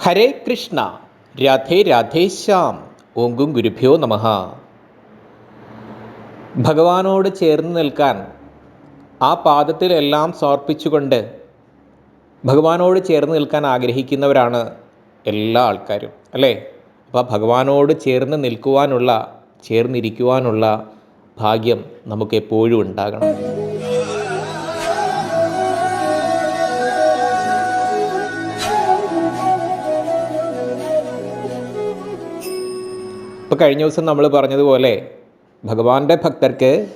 ഹരേ കൃഷ്ണ രാധേ രാധേശ്യാം ഓങ്കും ഗുരുഭ്യോ നമ. ഭഗവാനോട് ചേർന്ന് നിൽക്കാൻ ആ പാദത്തിലെല്ലാം സമർപ്പിച്ചുകൊണ്ട് ഭഗവാനോട് ചേർന്ന് നിൽക്കാൻ ആഗ്രഹിക്കുന്നവരാണ് എല്ലാ ആൾക്കാരും അല്ലേ? അപ്പോൾ ഭഗവാനോട് ചേർന്ന് നിൽക്കുവാനുള്ള ചേർന്നിരിക്കുവാനുള്ള ഭാഗ്യം നമുക്ക് എപ്പോഴും ഉണ്ടാകണം. ഇപ്പോൾ കഴിഞ്ഞ ദിവസം നമ്മൾ പറഞ്ഞതുപോലെ ഭഗവാന്റെ ഭക്തർക്ക്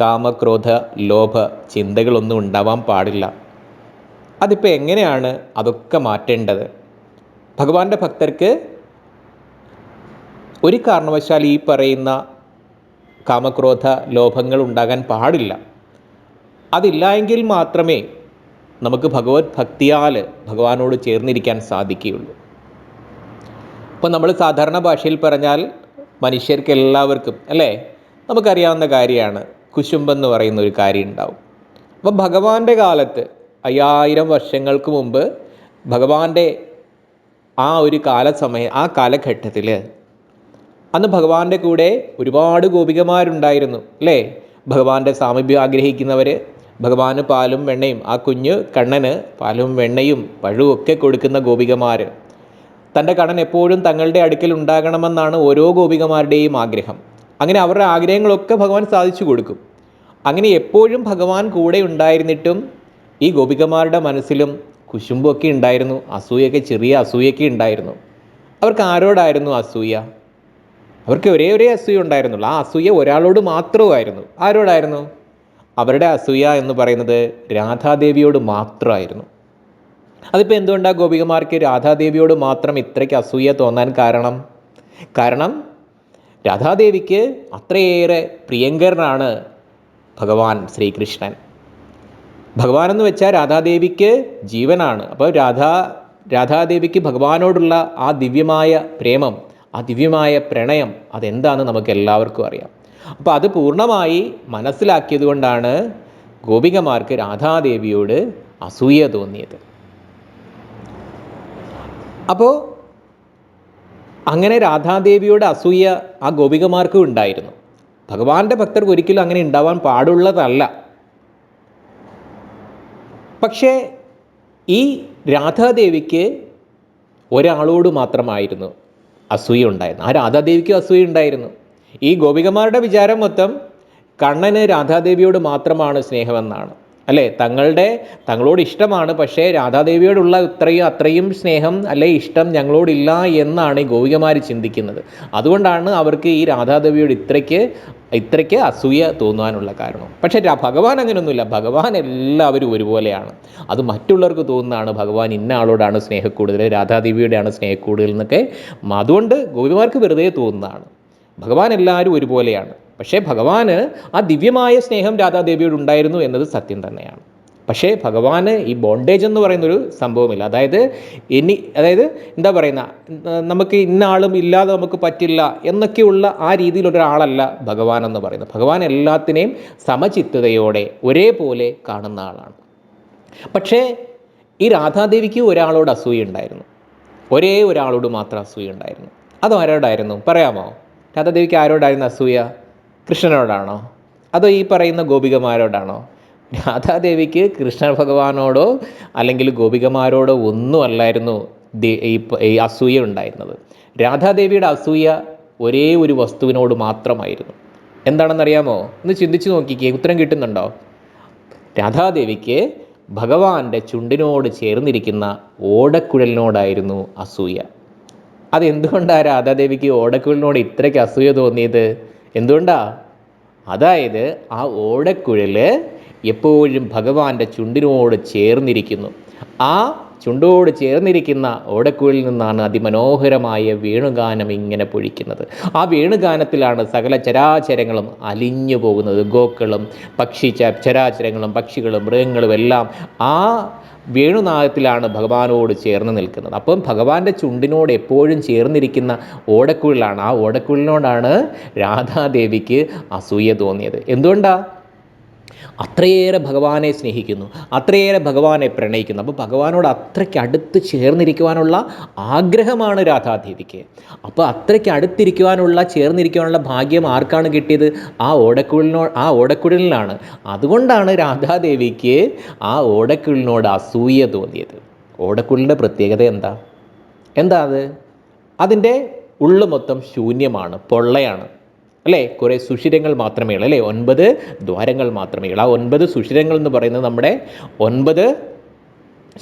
കാമക്രോധ ലോഭ ചിന്തകളൊന്നും ഉണ്ടാവാൻ പാടില്ല. അതിപ്പോൾ എങ്ങനെയാണ് അതൊക്കെ മാറ്റേണ്ടത്? ഭഗവാന്റെ ഭക്തർക്ക് ഒരു കാരണവശാൽ ഈ പറയുന്ന കാമക്രോധ ലോഭങ്ങൾ ഉണ്ടാകാൻ പാടില്ല. അതില്ല എങ്കിൽ മാത്രമേ നമുക്ക് ഭഗവത് ഭക്തിയാൽ ഭഗവാനോട് ചേർന്നിരിക്കാൻ സാധിക്കുകയുള്ളൂ. ഇപ്പോൾ നമ്മൾ സാധാരണ ഭാഷയിൽ പറഞ്ഞാൽ മനുഷ്യർക്ക് എല്ലാവർക്കും അല്ലേ? നമുക്കറിയാവുന്ന കാര്യമാണ്. കുശുമ്പെന്ന് പറയുന്ന ഒരു കാര്യം ഉണ്ടാവും അപ്പം ഭഗവാന്റെ കാലത്ത് അയ്യായിരം വർഷങ്ങൾക്ക് മുമ്പ് ഭഗവാന്റെ ആ ഒരു കാലസമയ ആ കാലഘട്ടത്തിൽ അന്ന് ഭഗവാന്റെ കൂടെ ഒരുപാട് ഗോപികമാരുണ്ടായിരുന്നു അല്ലേ? ഭഗവാന്റെ സാമീപ്യം ആഗ്രഹിക്കുന്നവർ ഭഗവാന് പാലും വെണ്ണയും ആ കുഞ്ഞ് കണ്ണന് പാലും വെണ്ണയും പഴവും ഒക്കെ കൊടുക്കുന്ന ഗോപികമാർ തന്റെ കടൻ എപ്പോഴും തങ്ങളുടെ അടുക്കൽ ഉണ്ടാകണമെന്നാണ് ഓരോ ഗോപികമാരുടെയും ആഗ്രഹം. അങ്ങനെ അവരുടെ ആഗ്രഹങ്ങളൊക്കെ ഭഗവാൻ സാധിച്ചു കൊടുക്കും. അങ്ങനെ എപ്പോഴും ഭഗവാൻ കൂടെ ഉണ്ടായിരുന്നിട്ടും ഈ ഗോപികമാരുടെ മനസ്സിലും കുശുമ്പൊക്കെ ഉണ്ടായിരുന്നു അസൂയൊക്കെ ചെറിയ അസൂയൊക്കെ ഉണ്ടായിരുന്നു. അവർക്ക് ആരോടായിരുന്നു അസൂയ? അവർക്ക് ഒരേ ഒരേ അസൂയ ഉണ്ടായിരുന്നുള്ളൂ. ആ അസൂയ ഒരാളോട് മാത്രമായിരുന്നു. ആരോടായിരുന്നു? അവരുടെ അസൂയ എന്ന് പറയുന്നത് രാധാദേവിയോട് മാത്രമായിരുന്നു. അതിപ്പോൾ എന്തുകൊണ്ടാണ് ഗോപികമാർക്ക് രാധാദേവിയോട് മാത്രം ഇത്രയ്ക്ക് അസൂയ തോന്നാൻ കാരണം? കാരണം രാധാദേവിക്ക് അത്രയേറെ പ്രിയങ്കരനാണ് ഭഗവാൻ ശ്രീകൃഷ്ണൻ. ഭഗവാൻ എന്ന് വെച്ചാൽ രാധാദേവിക്ക് ജീവനാണ്. അപ്പോൾ രാധാ രാധാദേവിക്ക് ഭഗവാനോടുള്ള ആ ദിവ്യമായ പ്രേമം ആ ദിവ്യമായ പ്രണയം അതെന്താണെന്ന് നമുക്ക് എല്ലാവർക്കും അറിയാം. അപ്പോൾ അത് പൂർണമായി മനസ്സിലാക്കിയത് കൊണ്ടാണ് ഗോപികമാർക്ക് രാധാദേവിയോട് അസൂയ തോന്നിയത്. അപ്പോൾ അങ്ങനെ രാധാദേവിയുടെ അസൂയ ആ ഗോപികമാർക്കും ഉണ്ടായിരുന്നു. ഭഗവാന്റെ ഭക്തർക്ക് ഒരിക്കലും അങ്ങനെ ഉണ്ടാവാൻ പാടുള്ളതല്ല. പക്ഷേ ഈ രാധാദേവിക്ക് ഒരാളോട് മാത്രമായിരുന്നു അസൂയ ഉണ്ടായിരുന്നു ആ രാധാദേവിക്കും അസൂയ ഉണ്ടായിരുന്നു. ഈ ഗോപികമാരുടെ വിചാരം മൊത്തം കണ്ണന് രാധാദേവിയോട് മാത്രമാണ് സ്നേഹമെന്നാണ്. അല്ലേ? തങ്ങളുടെ തങ്ങളോട് ഇഷ്ടമാണ് പക്ഷേ രാധാദേവിയോടുള്ള ഇത്രയും അത്രയും സ്നേഹം അല്ലെ ഇഷ്ടം ഞങ്ങളോടില്ല എന്നാണ് ഈ ഗോപികമാർ ചിന്തിക്കുന്നത്. അതുകൊണ്ടാണ് അവർക്ക് ഈ രാധാദേവിയോട് ഇത്രയ്ക്ക് ഇത്രയ്ക്ക് അസൂയ തോന്നുവാനുള്ള കാരണം. പക്ഷേ ഭഗവാൻ അങ്ങനെയൊന്നുമില്ല ഭഗവാൻ എല്ലാവരും ഒരുപോലെയാണ്. അത് മറ്റുള്ളവർക്ക് തോന്നുന്നതാണ്. ഭഗവാൻ ഇന്ന ആളോടാണ് സ്നേഹക്കൂടുതൽ രാധാദേവിയുടെയാണ് സ്നേഹക്കൂടുതൽ എന്നൊക്കെ. അതുകൊണ്ട് ഗോപിമാർക്ക് വെറുതെ തോന്നുന്നതാണ്. ഭഗവാൻ എല്ലാവരും ഒരുപോലെയാണ്. പക്ഷേ ഭഗവാന് ആ ദിവ്യമായ സ്നേഹം രാധാദേവിയോട് ഉണ്ടായിരുന്നു എന്നത് സത്യം തന്നെയാണ്. പക്ഷേ ഭഗവാന് ഈ ബോണ്ടേജ് എന്ന് പറയുന്നൊരു സംഭവമില്ല. അതായത് ഇനി അതായത് എന്താ പറയുന്ന നമുക്ക് ഇന്ന ആളും ഇല്ലാതെ നമുക്ക് പറ്റില്ല എന്നൊക്കെയുള്ള ആ രീതിയിലൊരാളല്ല ഭഗവാൻ എന്ന് പറയുന്നത്. ഭഗവാൻ എല്ലാത്തിനെയും സമചിത്തതയോടെ ഒരേപോലെ കാണുന്ന ആളാണ്. പക്ഷേ ഈ രാധാദേവിക്ക് ഒരാളോട് അസൂയ ഉണ്ടായിരുന്നു. ഒരേ ഒരാളോട് മാത്രം അസൂയ ഉണ്ടായിരുന്നു. അത് ആരോടായിരുന്നു പറയാമോ? രാധാദേവിക്ക് ആരോടായിരുന്നു അസൂയ? കൃഷ്ണനോടാണോ? അതോ ഈ പറയുന്ന ഗോപികമാരോടാണോ? രാധാദേവിക്ക് കൃഷ്ണ ഭഗവാനോടോ അല്ലെങ്കിൽ ഗോപികമാരോടോ ഒന്നും അല്ലായിരുന്നു ഈ അസൂയ ഉണ്ടായിരുന്നത്. രാധാദേവിയുടെ അസൂയ ഒരേ ഒരു വസ്തുവിനോട് മാത്രമായിരുന്നു. എന്താണെന്നറിയാമോ? ഒന്ന് ചിന്തിച്ചു നോക്കിക്കേ ഉത്തരം കിട്ടുന്നുണ്ടോ? രാധാദേവിക്ക് ഭഗവാന്റെ ചുണ്ടിനോട് ചേർന്നിരിക്കുന്ന ഓടക്കുഴലിനോടായിരുന്നു അസൂയ. അതെന്തുകൊണ്ടാണ് രാധാദേവിക്ക് ഓടക്കുഴലിനോട് ഇത്രയ്ക്ക് അസൂയ തോന്നിയത്? എന്തുകൊണ്ടാ? അതായത് ആ ഓടക്കുഴൽ എപ്പോഴും ഭഗവാന്റെ ചുണ്ടിനോട് ചേർന്നിരിക്കുന്നു. ആ ചുണ്ടോട് ചേർന്നിരിക്കുന്ന ഓടക്കുഴലിൽ നിന്നാണ് അതിമനോഹരമായ വേണുഗാനം ഇങ്ങനെ പൊഴിക്കുന്നത്. ആ വേണുഗാനത്തിലാണ് സകല ചരാചരങ്ങളും അലിഞ്ഞു പോകുന്നത്. ഗോക്കളും പക്ഷി ചരാചരങ്ങളും പക്ഷികളും മൃഗങ്ങളും എല്ലാം ആ വേണുനാഗത്തിലാണ് ഭഗവാനോട് ചേർന്ന് നിൽക്കുന്നത്. അപ്പം ഭഗവാന്റെ ചുണ്ടിനോട് എപ്പോഴും ചേർന്നിരിക്കുന്ന ഓടക്കുഴലാണ്. ആ ഓടക്കുഴലിനോടാണ് രാധാദേവിക്ക് അസൂയ തോന്നിയത്. എന്തുകൊണ്ടാണ് അത്രയേറെ ഭഗവാനെ സ്നേഹിക്കുന്നു അത്രയേറെ ഭഗവാനെ പ്രണയിക്കുന്നു. അപ്പോൾ ഭഗവാനോട് അത്രയ്ക്ക് അടുത്ത് ചേർന്നിരിക്കുവാനുള്ള ആഗ്രഹമാണ് രാധാദേവിക്ക്. അപ്പോൾ അത്രയ്ക്ക് അടുത്തിരിക്കുവാനുള്ള ചേർന്നിരിക്കുവാനുള്ള ഭാഗ്യം ആർക്കാണ് കിട്ടിയത്? ആ ഓടക്കുഴലിനോ ആ ഓടക്കുഴലിനാണ്. അതുകൊണ്ടാണ് രാധാദേവിക്ക് ആ ഓടക്കുഴലിനോട് അസൂയ തോന്നിയത്. ഓടക്കുഴലിന്റെ പ്രത്യേകത എന്താ? എന്താ അത്? അതിന്റെ ഉള്ളു മൊത്തം ശൂന്യമാണ് പൊള്ളയാണ്. അല്ലേ? കുറേ സുഷിരങ്ങൾ മാത്രമേ ഉള്ളൂ അല്ലേ? ഒൻപത് ദ്വാരങ്ങൾ മാത്രമേ ഉള്ളൂ. ആ ഒൻപത് സുഷിരങ്ങൾ എന്ന് പറയുന്നത് നമ്മുടെ ഒൻപത്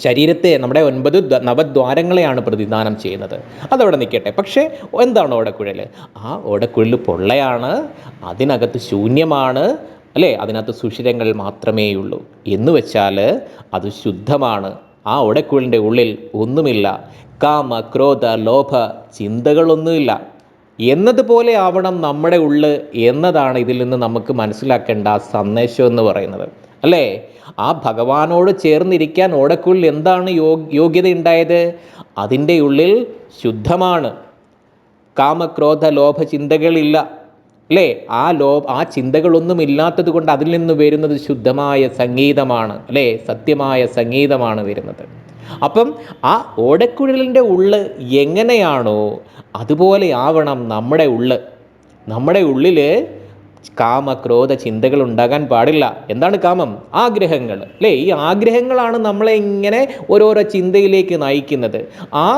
ശരീരത്തെ നമ്മുടെ ഒൻപത് നവദ്വാരങ്ങളെയാണ് പ്രതിദാനം ചെയ്യുന്നത്. അതവിടെ നിൽക്കട്ടെ. പക്ഷേ എന്താണ് ഓടക്കുഴൽ ആ ഓടക്കുഴൽ പൊള്ളയാണ് അതിനകത്ത് ശൂന്യമാണ് അല്ലേ? അതിനകത്ത് സുഷിരങ്ങൾ മാത്രമേ ഉള്ളൂ. എന്ന് വെച്ചാൽ അത് ശുദ്ധമാണ്. ആ ഓടക്കുഴലിന്റെ ഉള്ളിൽ ഒന്നുമില്ല. കാമ ക്രോധ ലോഭ ചിന്തകളൊന്നുമില്ല. എന്നതുപോലെ ആവണം നമ്മുടെ ഉള്ള് എന്നതാണ് ഇതിൽ നിന്ന് നമുക്ക് മനസ്സിലാക്കേണ്ട സന്ദേശം എന്ന് പറയുന്നത്. അല്ലേ? ആ ഭഗവാനോട് ചേർന്നിരിക്കാൻ ഓടക്കുള്ളിൽ എന്താണ് യോ യോഗ്യത ഉണ്ടായത് അതിന്റെ ഉള്ളിൽ ശുദ്ധമാണ്. കാമക്രോധ ലോഭ ചിന്തകളില്ല അല്ലേ ആ ലോ ആ ചിന്തകളൊന്നും ഇല്ലാത്തത് കൊണ്ട് അതിൽ നിന്ന് വരുന്നത് ശുദ്ധമായ സംഗീതമാണ് അല്ലേ സത്യമായ സംഗീതമാണ് വരുന്നത്. അപ്പം ആ ഓടക്കുഴലിന്റെ ഉള്ള് എങ്ങനെയാണോ അതുപോലെ ആവണം നമ്മുടെ ഉള്ള്. നമ്മുടെ ഉള്ളിൽ കാമക്രോധ ചിന്തകൾ ഉണ്ടാകാൻ പാടില്ല. എന്താണ് കാമം? ആഗ്രഹങ്ങൾ അല്ലേ ഈ ആഗ്രഹങ്ങളാണ് നമ്മളെ ഇങ്ങനെ ഓരോരോ ചിന്തയിലേക്ക് നയിക്കുന്നത്. ആ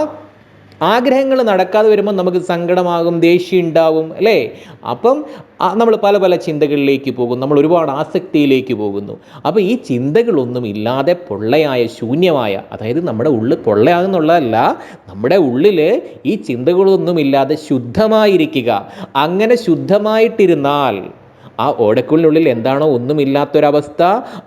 ആഗ്രഹങ്ങൾ നടക്കാതെ വരുമ്പോൾ നമുക്ക് സങ്കടമാകും ദേഷ്യം ഉണ്ടാവും അല്ലേ? അപ്പം നമ്മൾ പല പല ചിന്തകളിലേക്ക് പോകും നമ്മൾ ഒരുപാട് ആസക്തിയിലേക്ക് പോകുന്നു. അപ്പോൾ ഈ ചിന്തകളൊന്നും ഇല്ലാതെ പൊള്ളയായ ശൂന്യമായ അതായത് നമ്മുടെ ഉള്ളിൽ പൊള്ളയാകുന്നുള്ളതല്ല നമ്മുടെ ഉള്ളിൽ ഈ ചിന്തകളൊന്നും ഇല്ലാതെ ശുദ്ധമായിരിക്കുക. അങ്ങനെ ശുദ്ധമായിട്ടിരുന്നാൽ ആ ഓടക്കുള്ളിനുള്ളിൽ എന്താണോ ഒന്നുമില്ലാത്തൊരവസ്ഥ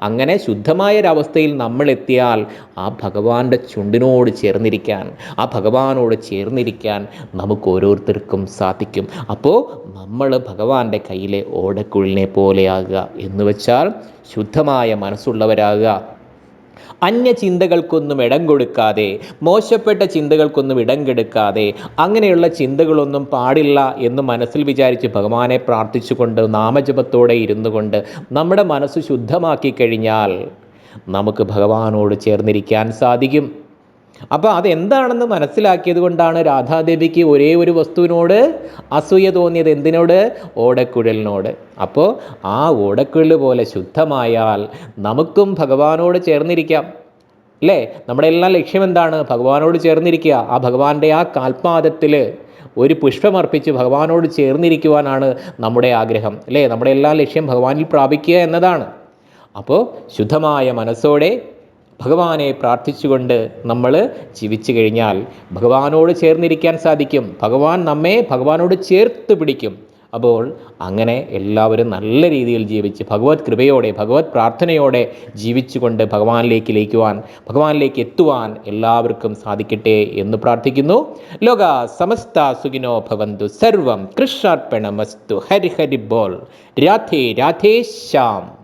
അങ്ങനെ ശുദ്ധമായ ഒരവസ്ഥയിൽ നമ്മൾ എത്തിയാൽ ആ ഭഗവാന്റെ ചുണ്ടിനോട് ചേർന്നിരിക്കാൻ ആ ഭഗവാനോട് ചേർന്നിരിക്കാൻ നമുക്ക് ഓരോരുത്തർക്കും സാധിക്കും. അപ്പോൾ നമ്മൾ ഭഗവാന്റെ കയ്യിലെ ഓടക്കുള്ളിനെ പോലെയാകുക എന്ന് വെച്ചാൽ ശുദ്ധമായ മനസ്സുള്ളവരാകുക. അന്യ ചിന്തകൾക്കൊന്നും ഇടം കൊടുക്കാതെ മോശപ്പെട്ട ചിന്തകൾക്കൊന്നും ഇടം കെടുക്കാതെ അങ്ങനെയുള്ള ചിന്തകളൊന്നും പാടില്ല എന്ന് മനസ്സിൽ വിചാരിച്ച് ഭഗവാനെ പ്രാർത്ഥിച്ചുകൊണ്ട് നാമജപത്തോടെ ഇരുന്നു കൊണ്ട് നമ്മുടെ മനസ്സ് ശുദ്ധമാക്കി കഴിഞ്ഞാൽ നമുക്ക് ഭഗവാനോട് ചേർന്നിരിക്കാൻ സാധിക്കും. അപ്പോൾ അതെന്താണെന്ന് മനസ്സിലാക്കിയത് കൊണ്ടാണ് രാധാദേവിക്ക് ഒരേ ഒരു വസ്തുവിനോട് അസൂയ തോന്നിയത് എന്തിനോട്? ഓടക്കുഴലിനോട്. അപ്പോൾ ആ ഓടക്കുഴൽ പോലെ ശുദ്ധമായാൽ നമുക്കും ഭഗവാനോട് ചേർന്നിരിക്കാം. അല്ലേ? നമ്മുടെ എല്ലാം ലക്ഷ്യം എന്താണ്? ഭഗവാനോട് ചേർന്നിരിക്കുക. ആ ഭഗവാന്റെ ആ കാൽപാദത്തിൽ ഒരു പുഷ്പമർപ്പിച്ച് ഭഗവാനോട് ചേർന്നിരിക്കുവാനാണ് നമ്മുടെ ആഗ്രഹം. അല്ലേ? നമ്മുടെ എല്ലാ ലക്ഷ്യം ഭഗവാനിൽ പ്രാപിക്കുക എന്നതാണ്. അപ്പോൾ ശുദ്ധമായ മനസ്സോടെ ഭഗവാനെ പ്രാർത്ഥിച്ചുകൊണ്ട് നമ്മൾ ജീവിച്ചു കഴിഞ്ഞാൽ ഭഗവാനോട് ചേർന്നിരിക്കാൻ സാധിക്കും. ഭഗവാൻ നമ്മെ ഭഗവാനോട് ചേർത്ത് പിടിക്കും. അപ്പോൾ അങ്ങനെ എല്ലാവരും നല്ല രീതിയിൽ ജീവിച്ച് ഭഗവത് കൃപയോടെ ഭഗവത് പ്രാർത്ഥനയോടെ ജീവിച്ചുകൊണ്ട് ഭഗവാനിലേക്ക് ലയിക്കുവാൻ ഭഗവാനിലേക്ക് എത്തുവാൻ എല്ലാവർക്കും സാധിക്കട്ടെ എന്ന് പ്രാർത്ഥിക്കുന്നു. ലോക സമസ്ത സുഖിനോ ഭവന്തു. സർവം കൃഷ്ണാർപ്പണമസ്തു. ഹരി ഹരി ബോൾ. രാധേ രാധേ ശ്യാം.